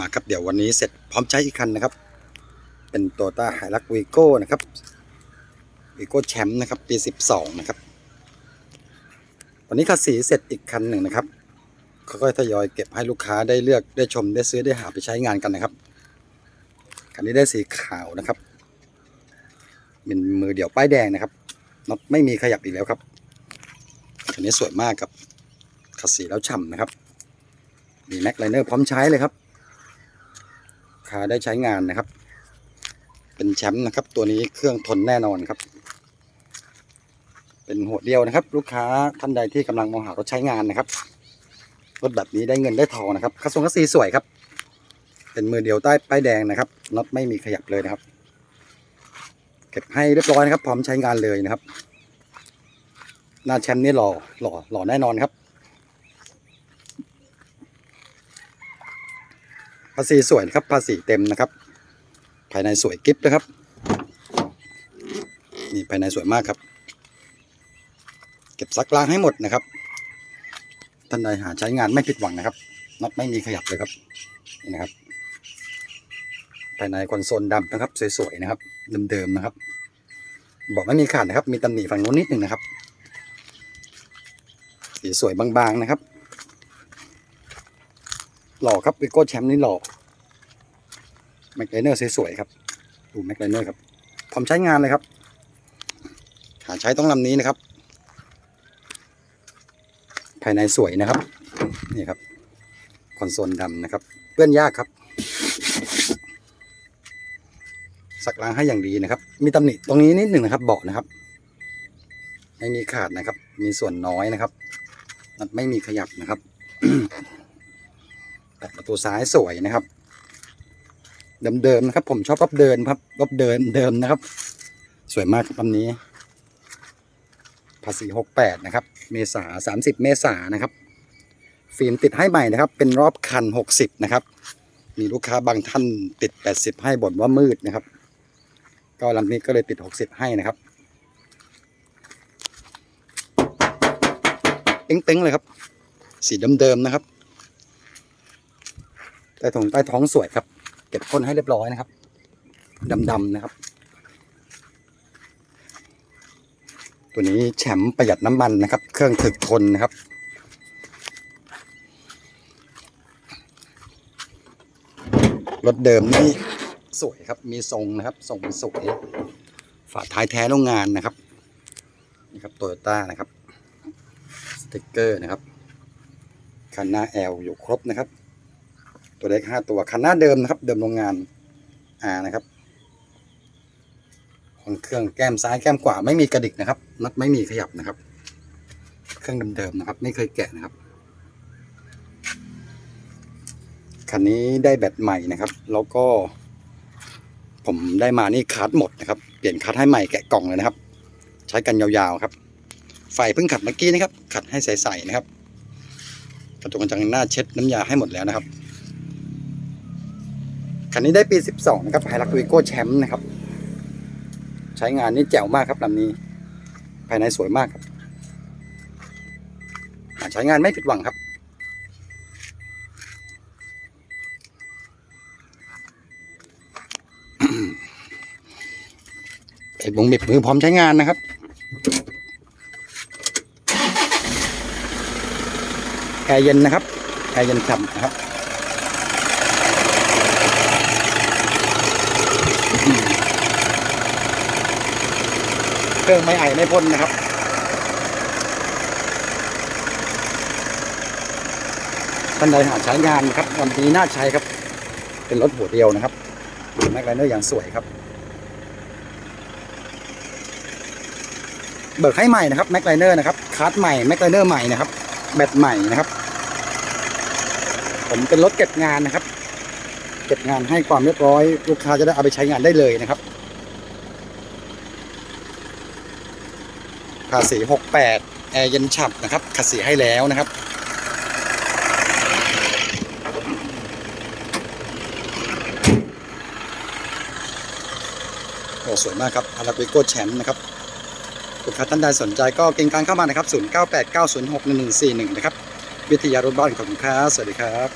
มาครับเดี๋ยววันนี้เสร็จพร้อมใช้อีกคันนะครับ เป็นโตต้าไฮรักวีโก้นะครับวีโก้แชมป์นะครับ ปี12นะครับ ตอนนี้คัดสีเสร็จอีกคันหนึ่งนะครับเขาก็ทยอยเก็บให้ลูกค้าได้เลือกได้ชมได้ซื้อได้หาไปใช้งานกันนะครับคันนี้ได้สีขาวนะครับเป็นมือเดี่ยวป้ายแดงนะครับน็อตไม่มีขยับอีกแล้วครับคันนี้สวยมากครับขัดสีแล้วฉ่ำนะครับ มีแม็กไลเนอร์พร้อมใช้เลยครับ คาได้ใช้งานนะครับ เป็นแชมป์นะครับ ตัวนี้เครื่องทนแน่นอนครับ เป็นหัวเดียวนะครับ ลูกค้าท่านใดที่กำลังมองหารถใช้งานนะครับรถแบบนี้ได้เงินได้ทองนะครับคัสซงคัสซีสวยครับ เป็นมือเดียวใต้ป้ายแดงนะครับน็อตไม่มีขยับเลยนะครับ เก็บให้เรียบร้อยนะครับ พร้อมใช้งานเลยนะครับหน้าแชมป์นี่หล่อหล่อหล่อแน่นอนครับ ภาษีสวยนะครับภาษีเต็มนะครับ ภายในสวยกิฟต์นะครับ นี่ภายในสวยมากครับ เก็บซักล้างให้หมดนะครับ ท่านใดหาใช้งานไม่ผิดหวังนะครับน็อตไม่มีขยับเลยครับนี่นะครับ ภายในคอนโซลดำนะครับ สวยๆนะครับเดิมๆนะครับบอกไม่มีขาดนะครับ มีตำหนิฝั่งนู้นนิดหนึ่งนะครับสีสวยบางๆนะครับ หล่อครับวิโก้แชมป์นี่หล่อแม็กไลเนอร์สวยๆครับ ดูแม็กไลเนอร์ครับพร้อมใช้งานเลยครับ หาใช้ต้องลำนี้นะครับ ภายในสวยนะครับ นี่ครับ คอนโซลดำนะครับ เปื้อนยากครับ สักล้างให้อย่างดีนะครับ มีตำหนิตรงนี้นิดหนึ่งนะครับ เบาะนะครับ ไม่มีขาดนะครับ มีส่วนน้อยนะครับ ไม่มีขยับนะครับ ตัดประตูซ้ายสวยนะครับ เดิมๆนะครับ ผมชอบรอบเดินครับรอบเดินเดิมนะครับ สวยมากครับลำนี้ ภาษีหกแปดนะครับ เมษาสามสิบเมษานะครับ ฟิล์มติดให้ใหม่นะครับ เป็นรอบคันหกสิบนะครับ มีลูกค้าบางท่านติดแปดสิบให้บ่นว่ามืดนะครับ ก็ลำนี้ก็เลยติดหกสิบให้นะครับเป้งๆเลยครับ สีเดิมๆนะครับ ใต้ท้องใต้ท้องสวยครับ เก็บก้นให้เรียบร้อยนะครับดำๆนะครับ ตัวนี้แชมป์ประหยัดน้ำมันนะครับ เครื่องถึกทนนะครับรถเดิมนี่สวยครับ มีทรงนะครับ ทรงสวย ฝาท้ายแท้โรงงานนะครับ นี่ครับโตโยต้านะครับ สติกเกอร์นะครับ คันหน้าแอลอยู่ครบนะครับ ตัวเล็กห้าตัวคันหน้าเดิมนะครับ เดิมโรงงานอ่านะครับของเครื่องแก้มซ้ายแก้มขวาไม่มีกระดิกนะครับนัดไม่มีขยับนะครับ เครื่องเดิมๆนะครับ ไม่เคยแกะนะครับคันนี้ได้แบตใหม่นะครับ แล้วก็ ผมได้มานี่คัดหมดนะครับ เปลี่ยนคัดให้ใหม่แกะกล่องเลยนะครับ ใช้กันยาวๆครับ ไฟเพิ่งขัดเมื่อกี้นะครับ ขัดให้ใสๆนะครับ กระจกกระจังหน้าเช็ดน้ำยาให้หมดแล้วนะครับ คันนี้ได้ปี 12 นะครับไฮรักวีโก้แชมป์นะครับ ใช้งานนี่แจ๋วมากครับลำนี้ ภายในสวยมากครับ ใช้งานไม่ผิดหวังครับ เอกบงบิบมือพร้อมใช้งานนะครับแอร์เย็นนะครับแอร์เย็นฉ่ำนะครับ เครื่องไม่ไอไม่พ่นนะครับ ท่านใดหาใช้งานครับวันนี้น่าใช้ครับ เป็นรถหัวเดียวนะครับดูแม็กไลเนอร์อย่างสวยครับเบิกให้ใหม่นะครับแม็กไลเนอร์นะครับคัสใหม่แม็กไลเนอร์ใหม่นะครับ แบตใหม่นะครับ ผมเป็นรถเก็บงานนะครับ เก็บงานให้ความเรียบร้อย ลูกค้าจะได้เอาไปใช้งานได้เลยนะครับ ภาษี 68 แอร์เย็นฉ่ำนะครับขัดสีให้แล้วนะครับโอ้สวยมากครับอาราบิโก้แชมป์นะครับลูกค้าท่านใดสนใจก็เก่งการเข้ามานะครับ 0989061141 นะครับ วิทยารถบ้านของคุณครับสวัสดีครับ